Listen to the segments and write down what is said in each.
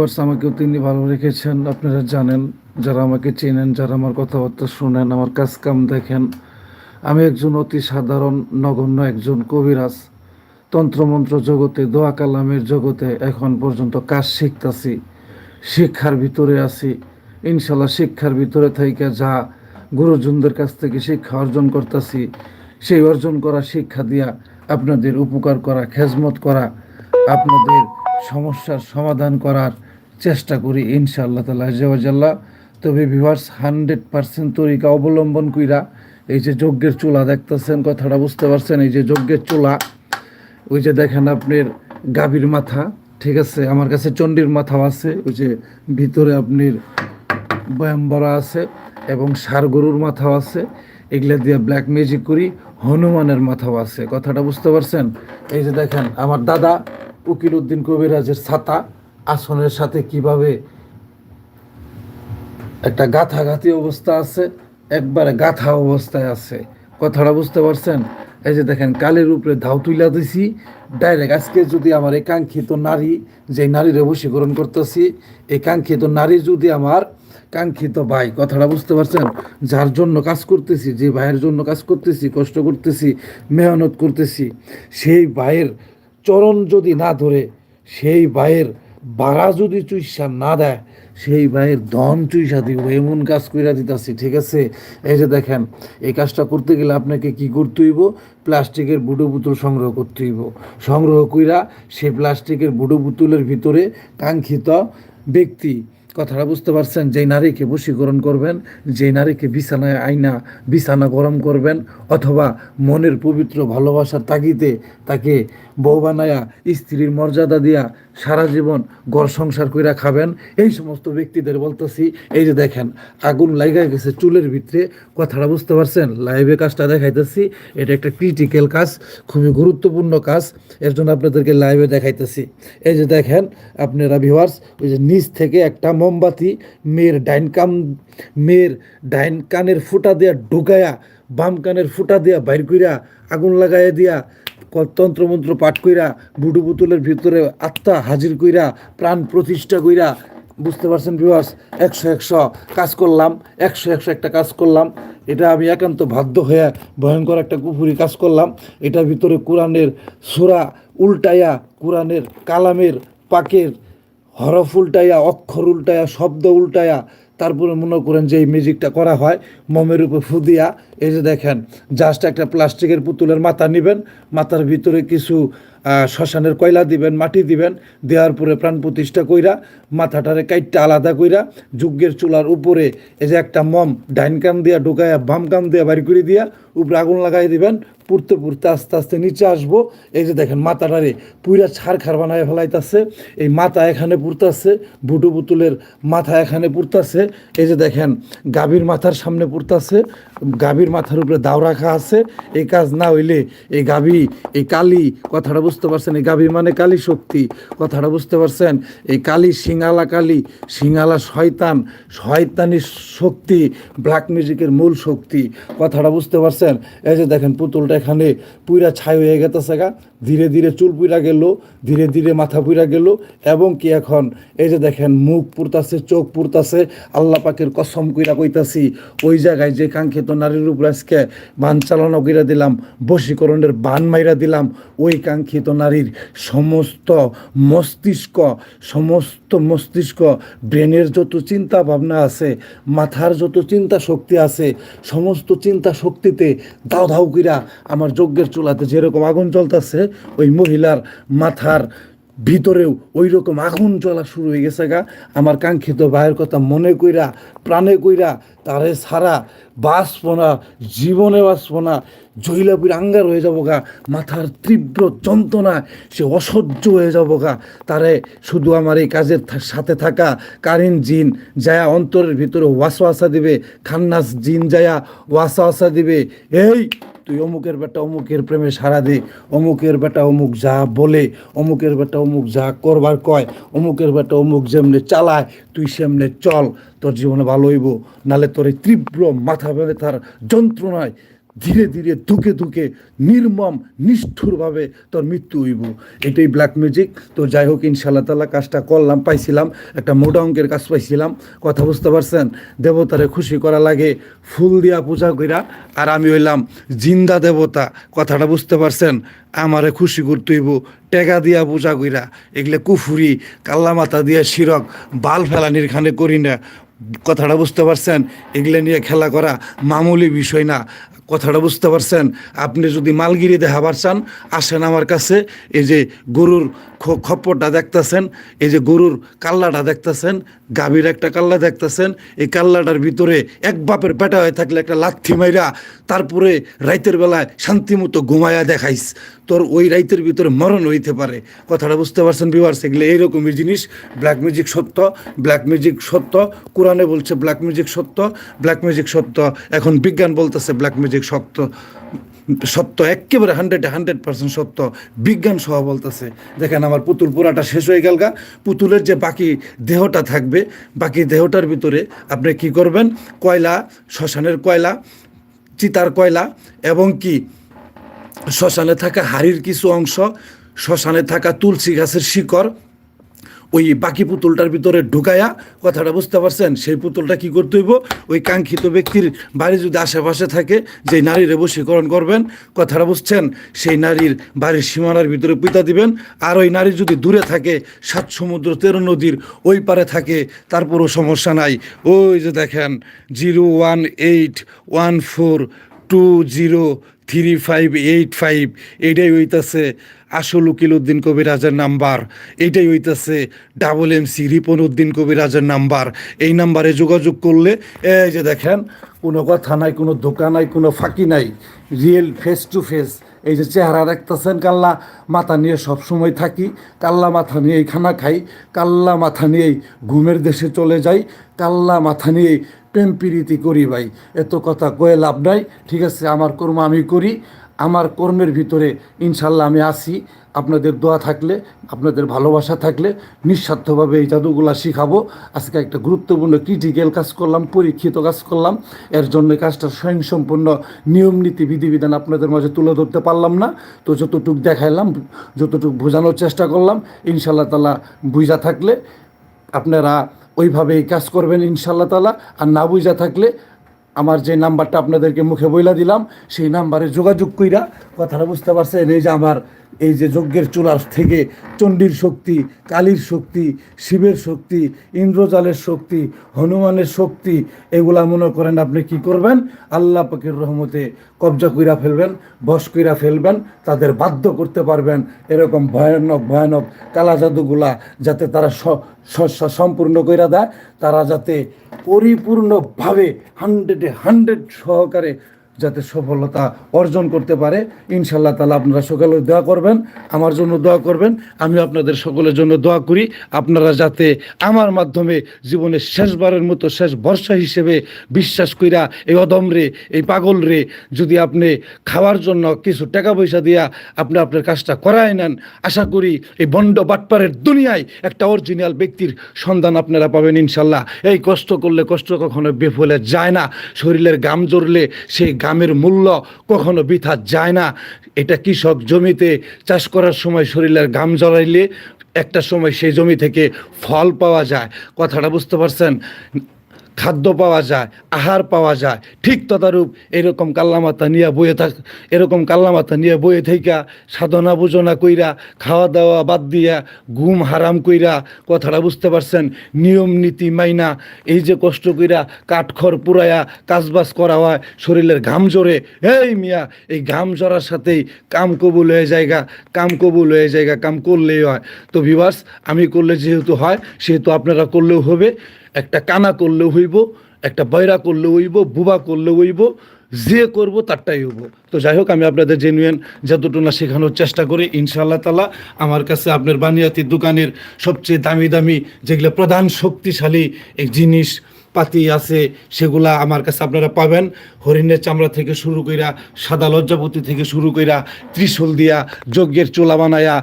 Course আমাকেও তিনি ভালো রেখেছেন, আপনারা জানেন। যারা আমাকে চেনেন, যারা আমার কথাবার্তা শুনেন, আমার কাজ কাম দেখেন, আমি একজন অতি সাধারণ, নগণ্য একজন কবিরাজ। তন্ত্রমন্ত্র জগতে, দোয়া কালামের জগতে এখন পর্যন্ত কাজ শিখতাছি, শিক্ষার ভিতরে আছি। ইনশাল্লাহ শিক্ষার ভিতরে থেকে যা গুরুজনদের কাছ থেকে শিক্ষা অর্জন করতেছি, সেই অর্জন করা শিক্ষা দিয়া আপনাদের উপকার করা, খেজমত করা, আপনাদের সমস্যার সমাধান করার চেষ্টা করি, ইনশাআল্লাহ তালা জেওয়াজাল্লাহ তবে ভিভার্স হান্ড্রেড পার্সেন্ট তরিকা অবলম্বন কইরা, এই যে যজ্ঞের চুলা দেখতেছেন, কথাটা বুঝতে পারছেন, এই যে যজ্ঞের চুলা, ওই যে দেখেন আপনার গাভীর মাথা, ঠিক আছে, আমার কাছে চণ্ডীর মাথাও আছে, ওই যে ভিতরে আপনার ব্যায়াম বড়া আছে, এবং ষাড় গরুর মাথাও আছে, এগুলা দিয়ে ব্ল্যাক ম্যাজিক করি, হনুমানের মাথাও আছে, কথাটা বুঝতে পারছেন? এই যে দেখেন, আমার দাদা উকিল উদ্দিন কবিরাজের ছাতা আসনের সাথে কীভাবে একটা গাথাগাথি অবস্থা আছে, একবারে গাথা অবস্থায় আছে। কথাটা বুঝতে পারছেন? এই যে দেখেন, কালের উপরে ধাও তুইলা দিছি, ডাইরেক্ট আজকে যদি আমার এই কাঙ্ক্ষিত নারী, যে নারীরে বশীকরণ করতেছি, এই কাঙ্ক্ষিত নারী যদি আমার কাঙ্ক্ষিত ভাই, কথাটা বুঝতে পারছেন? যার জন্য কাজ করতেছি, যে ভাইয়ের জন্য কাজ করতেছি, কষ্ট করতেছি, মেহনত করতেছি, সেই ভাইয়ের চরণ যদি না ধরে, সেই ভাইয়ের বাড়া যদি চুইসা না দেয়, সেই ভাইয়ের ধন চুইসা দিব, এমন কাজ কইরা দিতাছি, ঠিক আছে? এই যে দেখেন, এই কাজটা করতে গেলে আপনাকে কি করতে হইব? প্লাস্টিকের বুডো বোতল সংগ্রহ করতে হইব। সংগ্রহ কইরা সেই প্লাস্টিকের বুডো বোতলের ভিতরে কাঙ্ক্ষিত ব্যক্তি, কথাটা বুঝতে পারছেন, যেই নারীকে বশীকরণ করবেন, যেই নারীকে বিছানায় আইনা, বিছানা গরম করবেন, অথবা মনের পবিত্র ভালোবাসার তাগিদে তাকে বউ বানায়া, স্ত্রীর মর্যাদা দিয়া সারা জীবন গড় সংসার কইরা খাবেন। এই সমস্ত ব্যক্তিদের বলতেছি, এই যে দেখেন, আগুন লাইগা গেছে চুলের ভিতরে। কথাটা বুঝতে পারছেন? লাইভে কাজটা দেখাইতেছি। এটা একটা ক্রিটিক্যাল কাজ, খুবই গুরুত্বপূর্ণ কাজ। এর জন্য আপনাদেরকে লাইভে দেখাইতেছি। এই যে দেখেন, আপনারা ভিউয়ার্স ওই যে নিচ থেকে একটা মোমবাতি, মেয়ের ডাইন কাম মেয়ের ডাইন কানের ফুটা দিয়া ঢুকায়া বাম কানের ফুটা দিয়া, বাইর কইরা, আগুন লাগাইয়া দিয়া তন্ত্রমন্ত্র পাঠ কইরা বুডু বোতলের ভিতরে আত্মা হাজির কইরা, প্রাণ প্রতিষ্ঠা কইরা, বুঝতে পারছেন ভিউয়ার্স একশো একশো কাজ করলাম, একশো একশো একটা কাজ করলাম। এটা আমি একান্ত বাধ্য হয়ে ভয়ঙ্কর একটা কুপুরি কাজ করলাম। এটার ভিতরে কোরআনের সুরা উল্টাইয়া, কোরআনের কালামের পাকের হরফ উল্টাইয়া, অক্ষর উল্টাইয়া, শব্দ উল্টাইয়া, তারপরে মনে করেন যে এই মিউজিকটা করা হয়, মমের উপর ফুদিয়া এই যে দেখেন জাস্ট একটা প্লাস্টিকের পুতুলের মাথা নেবেন, মাথার ভিতরে কিছু শ্মশানের কয়লা দিবেন, মাটি দিবেন, দেওয়ার পরে প্রাণ প্রতিষ্ঠা কইরা মাথাটারে কাইটটা আলাদা কইরা যুগের চুলার উপরে এই যে একটা মম, ডাইন কান দিয়া ঢুকাইয়া বাম কান দিয়া বাড়ি করে দিয়া উপরে আগুন লাগাই দিবেন, পুড়তে পুড়তে আস্তে আস্তে নিচে আসব। এই যে দেখেন, মাথাটারে পুইরা ছাড় খার বানায় ফেলাইতাছে, এই মাথা এখানে পুড়তাছে বুটু পুতুলের মাথা এখানে পুড়তাছে, এই যে দেখেন, গাভীর মাথার সামনে পুড়তাছে, গাভীর মাথার উপরে দাও রাখা আছে। এই কাজ না হইলে এই গাভী, এই কালী, কথাটা বুঝতে পারছেন? এই গাভী মানে কালী শক্তি। কথাটা বুঝতে পারছেন? এই কালী সিঙ্গালা কালী সিঙ্গালা শয়তান, শয়তানি শক্তি ব্ল্যাক মিউজিকের মূল শক্তি। কথাটা বুঝতে পারছেন? এই যে দেখেন পুতুলটা এখানে পুইরা ছাই হয়ে গেতেছে গা। ধীরে ধীরে চুল পুইরা গেল, ধীরে ধীরে মাথা পুইরা গেল, এবং কি এখন? এই যে দেখেন, মুখ পুরতাছে চোখ পুরতাছে আল্লাহ পাকের কসম কইরা কইতাছি, ওই জায়গায় যে কাঙ্ক্ষিত নারীর উপর আজকে বান চালানো কইরা দিলাম, বশীকরণের বান মাইরা দিলাম, ওই কাঙ্ক্ষিত নারীর সমস্ত মস্তিষ্ক সমস্ত মস্তিষ্ক, ব্রেনের যত চিন্তা ভাবনা আছে, মাথার যত চিন্তা শক্তি আছে, সমস্ত চিন্তা শক্তিতে দাও ধাও কইরা আমার যজ্ঞের চুলাতে যেরকম আগুন জ্বলতেছে ওই মহিলার মাথার ভিতরেও ওই রকম আগুন জ্বলা শুরু হয়ে গেছে গা। আমার কাঙ্ক্ষিত ভাইয়ের কথা মনে কইরা, প্রাণে কইরা তারে সারা বাঁচবো না জীবনে বাঁচবো না জহিলাপুর আঙ্গার হয়ে যাব গা। মাথার তীব্র যন্ত্রণা সে অসহ্য হয়ে যাব গা। তারে শুধু আমার এই কাজের সাথে থাকা কারিন জিন যায়া অন্তরের ভিতরে ওয়াসওয়াসা দিবে, খান্নাস জিন যায়া ওয়াসওয়াসা দিবে। এই তুই অমুকের বেটা অমুকের প্রেমে সারা দে, অমুকের বেটা অমুক যা বলে, অমুকের বেটা অমুক যা করবার কয়, অমুকের বেটা অমুক যেমনে চালায়, তুই সেমনে চল, তোর জীবনে ভালো হইব। নালে তোর এই তীব্র মাথা ব্যথার যন্ত্রণায় ধীরে ধীরে ধুকে ধুকে নির্মম, নিষ্ঠুরভাবে তোর মৃত্যু হইব। এটাই ব্ল্যাক ম্যাজিক তো যাই হোক ইনশাল্লাহ তালা কাজটা করলাম, পাইছিলাম, একটা মোটা অঙ্কের কাজ পাইছিলাম। কথা বুঝতে পারছেন? দেবতারে খুশি করা লাগে, ফুল দিয়া পূজা কইরা। আর আমি হইলাম জিন্দা দেবতা, কথাটা বুঝতে পারছেন? আমারে খুশি করতে হইব টেকা দিয়া পূজা কইরা। এগুলো কুফুরি কাল্লা মাথা দিয়া শিরক, বাল ফেলানির খানে করি না। কথাটা বুঝতে পারছেন? এগুলো নিয়ে খেলা করা মামুলি বিষয় না। কথাটা বুঝতে পারছেন? আপনি যদি মালগিরি দেখাবার চান, আসেন আমার কাছে। এই যে গরুর খপ্পরটা দেখতেছেন, এই যে গরুর কাল্লাটা দেখতেছেন, গাভীর একটা কাল্লা দেখতেছেন, এই কাল্লাটার ভিতরে এক বাপের পেটা হয়ে থাকলে একটা লাথি মাইরা তারপরে রাইতের বেলায় শান্তিমতো ঘুমায়া দেখাইস। তোর ওই রাইতের ভিতরে মরণ হইতে পারে। কথাটা বুঝতে পারছেন বিভার্স এগুলো এইরকমই জিনিস। ব্ল্যাক মিউজিক সত্য ব্ল্যাক মিউজিক সত্য। কোরআনে বলছে ব্ল্যাক মিউজিক সত্য ব্ল্যাক মিউজিক সত্য। এখন বিজ্ঞান বলতেছে ব্ল্যাক মিউজিক সত্য সত্য একেবারে হান্ড্রেড হান্ড্রেড পার্সেন্ট সত্য। বিজ্ঞান সহ বলতেছে। দেখেন আমার পুতুল পুরাটা শেষ হয়ে গেল গা। পুতুলের যে বাকি দেহটা থাকবে, বাকি দেহটার ভিতরে আপনি কি করবেন? কয়লা, শ্মশানের কয়লা, চিতার কয়লা, এবং কি? শ্মশানে থাকা হাড়ির কিছু অংশ, শ্মশানে থাকা তুলসী গাছের শিকড়, ওই বাকি পুতুলটার ভিতরে ঢুকায়া, কথাটা বুঝতে পারছেন? সেই পুতুলটা কি করতে হইব? ওই কাঙ্ক্ষিত ব্যক্তির বাড়ি যদি আশেপাশে থাকে যে নারীরে বশীকরণ করবেন, কথাটা বুঝছেন? সেই নারীর বাড়ির সীমানার ভিতরে পিতা দিবেন, আর ওই নারী যদি দূরে থাকে, সাত সমুদ্র তেরো নদীর ওই পারে থাকে, তারপরও সমস্যা নাই। ওই যে দেখেন, zero one eight one four two zero three five eight five এইটাই হইতাছে আসল উকিল উদ্দিন কবিরাজের নাম্বার। এইটাই হইতাছে double M C Ripon Uddin কবিরাজের নাম্বার। এই নাম্বারে যোগাযোগ করলে, এই যে দেখেন, কোনো কথা নাই, কোনো দোকান নাই, কোনো ফাঁকি নাই রিয়েল ফেস টু ফেস এই যে চেহারা দেখতেছেন কাল্লা, মাথা নিয়ে সব সময় থাকি, কাল্লা মাথা নিয়েই খানা খাই, কাল্লা মাথা নিয়েই ঘুমের দেশে চলে যাই, কাল্লা মাথা নিয়েই প্রেম প্রীতি করি ভাই। এত কথা কয়ে লাভ নাই। ঠিক আছে, আমার কর্ম আমি করি। আমার কর্মের ভিতরে ইনশাল্লাহ আমি আসি আপনাদের দোয়া থাকলে, আপনাদের ভালোবাসা থাকলে নিঃস্বার্থভাবে এই জাদুগুলা শিখাবো। আজকে একটা গুরুত্বপূর্ণ ক্রিটিক্যাল কাজ করলাম, পরীক্ষিত কাজ করলাম। এর জন্য কাজটা স্বয়ংসম্পূর্ণ নিয়ম, নীতি, বিধিবিধান আপনাদের মাঝে তুলে ধরতে পারলাম না। তো যতটুকু দেখাইলাম, যতটুকু বোঝানোর চেষ্টা করলাম, ইনশাল্লাহ তালা বুঝা থাকলে আপনারা ওইভাবেই কাজ করবেন ইনশাল্লাহ তালা আর না বুঝা থাকলে আমার যে নাম্বারটা আপনাদেরকে মুখে বইলা দিলাম, সেই নাম্বারে যোগাযোগ কইরা কথাটা বুঝতে পারছেন। এই যে আমার এই যে যজ্ঞের চূড়ার থেকে চণ্ডীর শক্তি, কালীর শক্তি, শিবের শক্তি, ইন্দ্রজালের শক্তি, হনুমানের শক্তি, এগুলা মনে করেন আপনি কি করবেন? আল্লাহ পাকের রহমতে কবজা কইরা ফেলবেন, বশ কইরা ফেলবেন, তাদের বাধ্য করতে পারবেন। এরকম ভয়ানক ভয়ানক কালা জাদুগুলা যাতে তারা সম্পূর্ণ কইরা দেয়। তারা যাতে পরিপূর্ণভাবে হান্ড্রেডে হান্ড্রেড সহকারে যাতে সফলতা অর্জন করতে পারে। ইনশাল্লাহ তালা আপনারা সকালে দোয়া করবেন, আমার জন্য দোয়া করবেন। আমি আপনাদের সকলের জন্য দোয়া করি, আপনারা যাতে আমার মাধ্যমে জীবনের শেষবারের মতো, শেষ ভরসা হিসেবে বিশ্বাস কইরা এই অদমরে এই পাগল রে, যদি আপনি খাওয়ার জন্য কিছু টাকা পয়সা দিয়া আপনি আপনার কাজটা করায় নেন, আশা করি এই বন্ড বাটপারের দুনিয়ায় একটা অরিজিনাল ব্যক্তির সন্ধান আপনারা পাবেন ইনশাল্লাহ এই কষ্ট করলে কষ্ট কখনো বেফলে যায় না, শরীরের গাম জড়লে সেই গামের মূল্য কখনো বৃথা যায় না। এটা কৃষক জমিতে চাষ করার সময় শরীরের গাম জ্বলাইলে একটা সময় সেই জমি থেকে ফল পাওয়া যায়। কথাটা বুঝতে পারছেন? খাদ্য পাওয়া যায়, আহার পাওয়া যায়, ঠিক তদারূপ এরকম কাল্লামাতা নিয়ে বয়ে থাক, এরকম কাল্লামাতা নিয়ে বয়ে থাইকা, সাধনা বুঝনা কইরা, খাওয়া দাওয়া বাদ দিয়া, ঘুম হারাম কইরা, কথাটা বুঝতে পারছেন? নিয়ম নীতি মাইনা, এই যে কষ্ট কইরা কাঠখড় পুরায়া কাজবাজ করা হয়, শরীরের ঘাম জোরে এই মিয়া, এই ঘাম জড়ার সাথেই কাম কবুল হয়ে জায়গা কাম কবুল হয়ে জায়গা কাম করলেই হয়। তো বিবাস আমি করলে যেহেতু হয়, সেহেতু আপনারা করলেও হবে। একটা কানা করলেও হইব, একটা বয়রা করলেও হইব, বুবা করলেও হইব, যে করব তারটাই হইব। তো যাই হোক, আমি আপনাদের জেনুয়েন যতটুকু না শেখানোর চেষ্টা করি, ইনশাআল্লাহ তালা আমার কাছে আপনার বানিয়াতি দোকানের সবচেয়ে দামি দামি যেগুলো প্রধান শক্তিশালী এই জিনিস, পাতি আছে, সেগুলা আমার কাছে আপনারা পাবেন। হরিণের চামড়া থেকে শুরু কইরা, সাদা লজ্জাপতি থেকে শুরু কইরা, ত্রিশূল দিয়া, যজ্ঞের চোলা বানায়া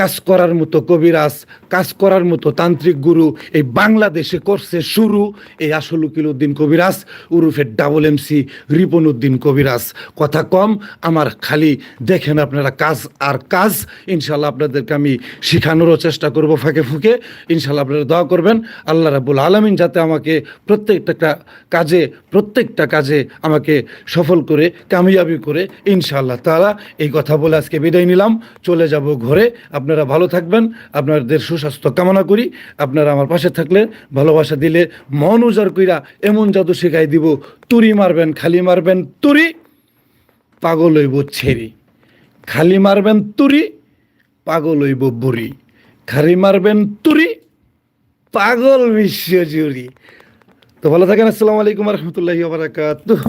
কাজ করার মতো কবিরাজ, কাজ করার মতো তান্ত্রিক গুরু এই বাংলাদেশে করছে শুরু। এই আসল উকিল উদ্দিন কবিরাজ, উরুফে ডাবল এমসি রিপন উদ্দিন কবিরাজ। কথা কম, আমার খালি দেখেন আপনারা কাজ আর কাজ। ইনশাল্লাহ আপনাদেরকে আমি শেখানোরও চেষ্টা করব ফাঁকে ফুঁকে। ইনশাল্লাহ আপনারা দোয়া করবেন। আল্লাহ রাবুল আলমিন যাতে আমাকে প্রত্যেকটা কাজে প্রত্যেকটা কাজে আমাকে সফল করে, কামিয়াবি করে। ইনশাল্লাহ তারা এই কথা বলে আজকে বিদায় নিলাম। চলে যাব ঘরে। আপনারা ভালো থাকবেন, আপনাদের সুস্বাস্থ্য কামনা করি। আপনারা আমার পাশে থাকলে ভালোবাসা দিলে মন উজাড় কইরা এমন জাদু শেখাই দিব, তুরি মারবেন, খালি মারবেন, তুরি, পাগল হইব ছেড়ি। খালি মারবেন, তুরি, পাগল হইব বুড়ি। খালি মারবেন, তুরি, পাগল বিশ্বজুড়ি তো ভালো থাকেন, আসসালামু আলাইকুম রহমতুল্লাহি বারাকাতুহ।